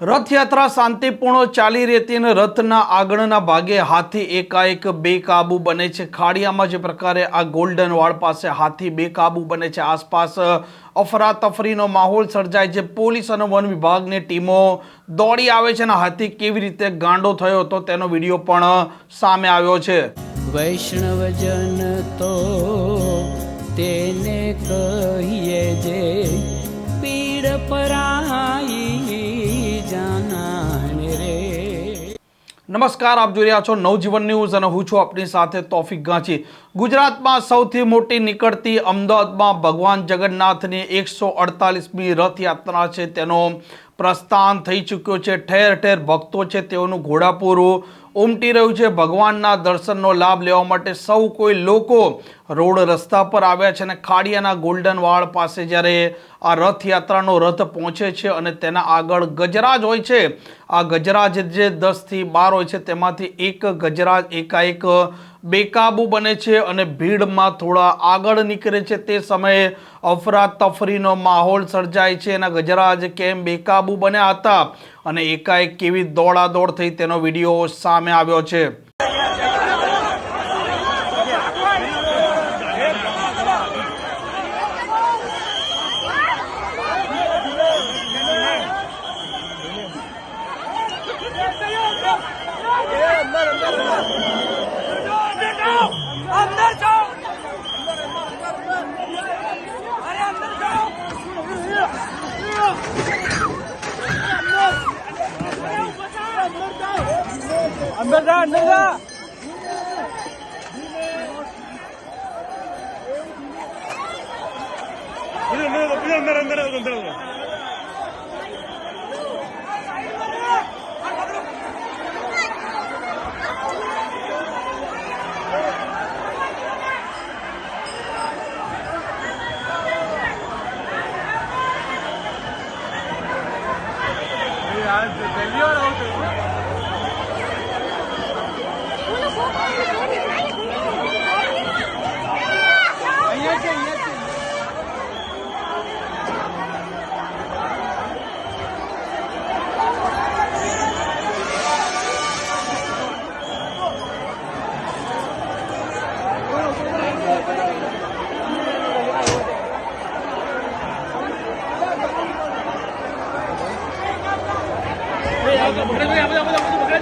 રથયાત્રા શાંતિપૂર્ણ ચાલી રહેતી અને રથના આગળના ભાગે હાથી એકાએક બેકાબુ બને છે. ખાડિયામાં જે પ્રકારે આ ગોલ્ડન વાળ પાસે હાથી બેકાબુ બને છે. આસપાસ અફરાતફરીનો માહોલ સર્જાય છે. પોલીસ અને વન વિભાગની ટીમો દોડી આવે છે અને હાથી કેવી રીતે ગાંડો થયો હતો તેનો વીડિયો પણ સામે આવ્યો છે. વૈષ્ણવજન તો તેને કહીએ જે પીડ પરાઈ નમસ્કાર, આપ જોઈ રહ્યા છો નવજીવન ન્યૂઝ અને હું છું આપની સાથે તોફિક ગાંચી. ગુજરાતમાં સૌથી મોટી નીકળતી અમદાવાદમાં ભગવાન જગન્નાથની એકસો અડતાલીસમી રથયાત્રા છે, તેનો પ્રસ્થાન થઈ ચૂક્યો છે. ઠેર ઠેર ભક્તો છે, તેઓનું ઘોડાપૂરું ઉમટી રહ્યું છે. ભગવાનના દર્શનનો લાભ લેવા માટે સૌ કોઈ લોકો રોડ રસ્તા પર આવ્યા છે અને ખાડિયાના ગોલ્ડન વાળ પાસે જ્યારે આ રથયાત્રાનો રથ પહોંચે છે અને તેના આગળ ગજરાજ હોય છે, આ ગજરાજ જે દસથી બાર હોય છે, તેમાંથી એક ગજરાજ એકાએક બેકાબુ બને છે અને ભીડમાં થોડા આગળ નીકળે છે. તે સમયે અફરાતફરીનો માહોલ સર્જાય છે એના ગજરાજ કેમ બેકાબુ બન્યા હતા અને એકાએક કેવી દોડાદોડ થઈ તેનો વીડિયો સામે આવ્યો છે. Nerda, Nerda. Mira, mira, mira, mira, mira, mira, mira. Antes, del día a la otra.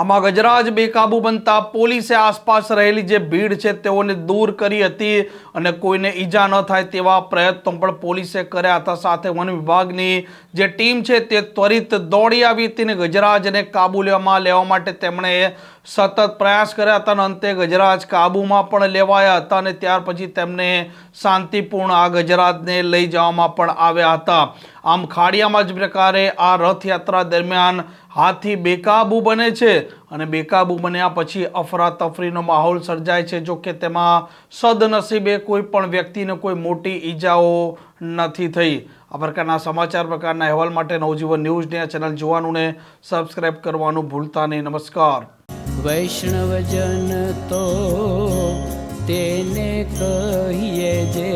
આમાં ગજરાજ બેકાબુ બનતા પોલીસે આસપાસ રહેલી જે ભીડ છે તેઓને દૂર કરી હતી અને કોઈને ઈજા ન થાય તેવા પ્રયત્નો પણ પોલીસે કર્યા હતા. સાથે વન વિભાગની જે ટીમ છે તે ત્વરિત દોડી આવી હતી અને ગજરાજને કાબુ લેવામાં લેવા માટે તેમણે સતત પ્રયાસ કર્યા હતા અને અંતે ગજરાજ કાબુમાં પણ લેવાયા હતા અને ત્યાર પછી તેમને શાંતિપૂર્ણ આ ગજરાજને લઈ જવામાં પણ આવ્યા હતા. આમ ખાડિયામાં જ પ્રકારે આ રથયાત્રા દરમિયાન હાથી બેકાબુ બને છે અને બેકાબુ બન્યા પછી અફરાતફરીનો માહોલ સર્જાય છે. જો કે તેમાં સદનસીબે કોઈ પણ વ્યક્તિને કોઈ મોટી ઈજાઓ નથી થઈ. આ પ્રકારના સમાચાર, પ્રકારના અહેવાલ માટે નવજીવન ન્યૂઝને આ ચેનલ જોવાનું ને સબસ્ક્રાઇબ કરવાનું ભૂલતા નહીં. નમસ્કાર. વૈષ્ણવજન તો તેને કહીએ જે